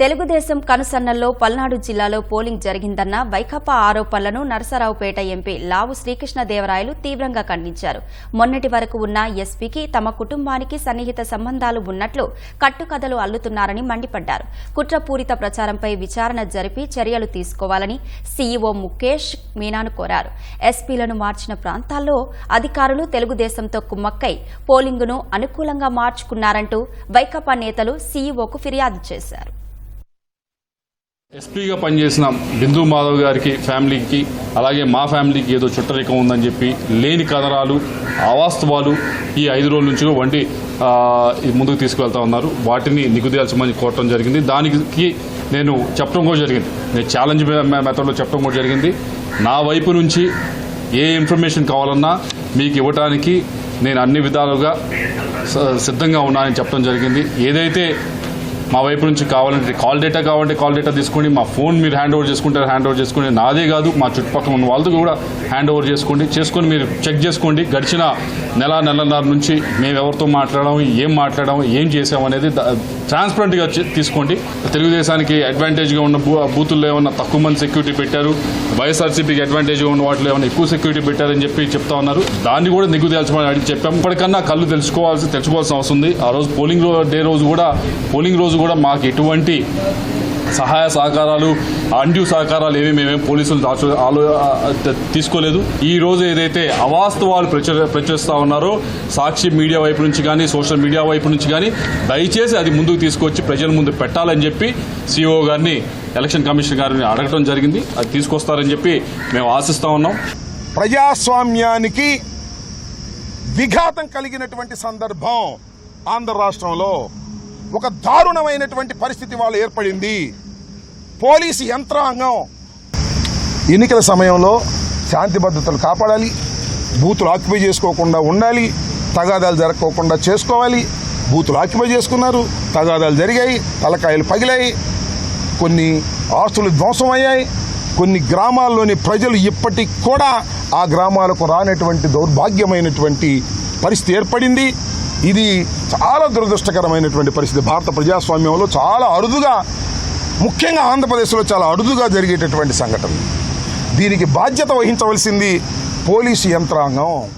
తెలుగుదేశం కనుసన్నల్లో పల్నాడు జిల్లాలో పోలింగ్ జరిగిందన్న వైకాపా ఆరోపణలను నరసరావుపేట ఎంపీ లావు శ్రీకృష్ణదేవరాయలు తీవ్రంగా ఖండించారు. మొన్నటి వరకు ఉన్న ఎస్పీకి తమ కుటుంబానికి సన్నిహిత సంబంధాలు ఉన్నట్లు కట్టుకథలు అల్లుతున్నారని మండిపడ్డారు. కుట్రపూరిత ప్రచారంపై విచారణ జరిపి చర్యలు తీసుకోవాలని సీఈఓ ముఖేష్ మీనాను కోరారు. ఎస్పీలను మార్చిన ప్రాంతాల్లో అధికారులు తెలుగుదేశంతో కుమ్మక్కై పోలింగును అనుకూలంగా మార్చుకున్నారంటూ వైకాపా నేతలు సీఈఓకు ఫిర్యాదు చేశారు. ఎస్పీగా పనిచేసిన బిందు మాధవ్ గారికి ఫ్యామిలీకి అలాగే మా ఫ్యామిలీకి ఏదో చుట్టరికం ఉందని చెప్పి లేని కథనాలు అవాస్తవాలు ఈ ఐదు రోజుల నుంచి వంటి ముందుకు తీసుకువెళ్తా ఉన్నారు. వాటిని నిగుదేల్చమని కోరటం జరిగింది. దానికి నేను చెప్పడం కూడా జరిగింది. నేను ఛాలెంజ్ మెథడ్లో చెప్పడం కూడా జరిగింది. నా వైపు నుంచి ఏ ఇన్ఫర్మేషన్ కావాలన్నా మీకు ఇవ్వడానికి నేను అన్ని విధాలుగా స- సిద్ధంగా ఉన్నానని చెప్పడం జరిగింది. ఏదైతే మా వైపు నుంచి కావాలంటే కాల్ డేటా కావాలంటే కాల్ డేటా తీసుకోండి. మా ఫోన్ మీరు హ్యాండ్ ఓవర్ చేసుకుంటారు హ్యాండ్ ఓవర్ చేసుకోండి నాదే కాదు. మా చుట్టుపక్కల ఉన్న వాళ్ళతో కూడా హ్యాండ్ ఓవర్ చేసుకోండి. చేసుకొని మీరు చెక్ చేసుకోండి. గడిచిన నెల నెలన్నర నుంచి మేము ఎవరితో మాట్లాడడం ఏం మాట్లాడడం ఏం చేసాం అనేది ట్రాన్స్పరెంట్గా తీసుకోండి. తెలుగుదేశానికి అడ్వాంటేజ్గా ఉన్న బూ బూతుల్లో ఏమన్నా తక్కువ మంది సెక్యూరిటీ పెట్టారు? వైఎస్ఆర్సీపీకి అడ్వాంటేజ్గా ఉన్న వాటిలో ఏమైనా ఎక్కువ సెక్యూరిటీ పెట్టారని చెప్పి చెప్తా ఉన్నారు. దాన్ని కూడా నిగ్గు తేల్చమని అడిగి చెప్పాం ఇప్పటికన్నా కళ్ళు తెలుసుకోవాల్సి తెలుసుకోవాల్సిన అవసరం ఉంది. ఆ రోజు పోలింగ్ డే రోజు కూడా పోలింగ్ రోజు కూడా మాకు ఎటువంటి సహాయ సహకారాలు అండ్యూ సహకారాలు ఏవి మేమేం పోలీసులు దాచు ఆలో తీసుకోలేదు. ఈ రోజు ఏదైతే అవాస్తవాలు ప్రచుర ప్రచురిస్తూ ఉన్నారో సాక్షి మీడియా వైపు నుంచి కానీ సోషల్ మీడియా వైపు నుంచి కానీ దయచేసి అది ముందుకు తీసుకొచ్చి ప్రజల ముందు పెట్టాలని చెప్పి సిఓ గారిని ఎలక్షన్ కమిషన్ గారిని అడగటం జరిగింది. అది తీసుకొస్తారని చెప్పి మేము ఆశిస్తూ ఉన్నాం. ప్రజాస్వామ్యానికి విఘాతం కలిగినటువంటి సందర్భం ఆంధ్ర రాష్ట్రంలో ఒక దారుణమైనటువంటి పరిస్థితి వాళ్ళు ఏర్పడింది. పోలీసు యంత్రాంగం. ఎన్నికల సమయంలో శాంతి భద్రతలు కాపాడాలి. బూతులు ఆక్యుపై చేసుకోకుండా ఉండాలి. తగాదాలు జరగకోకుండా చేసుకోవాలి. బూతులు ఆక్యుపై చేసుకున్నారు. తగాదాలు జరిగాయి. తలకాయలు పగిలాయి. కొన్ని ఆస్తులు ధ్వంసమయ్యాయి. కొన్ని గ్రామాల్లోని ప్రజలు ఇప్పటికి కూడా ఆ గ్రామాలకు రానటువంటి దౌర్భాగ్యమైనటువంటి పరిస్థితి ఏర్పడింది. ఇది చాలా దురదృష్టకరమైనటువంటి పరిస్థితి. భారత ప్రజాస్వామ్యంలో చాలా అరుదుగా ముఖ్యంగా ఆంధ్రప్రదేశ్లో చాలా అరుదుగా జరిగేటటువంటి సంఘటన. దీనికి బాధ్యత వహించవలసింది పోలీసు యంత్రాంగం.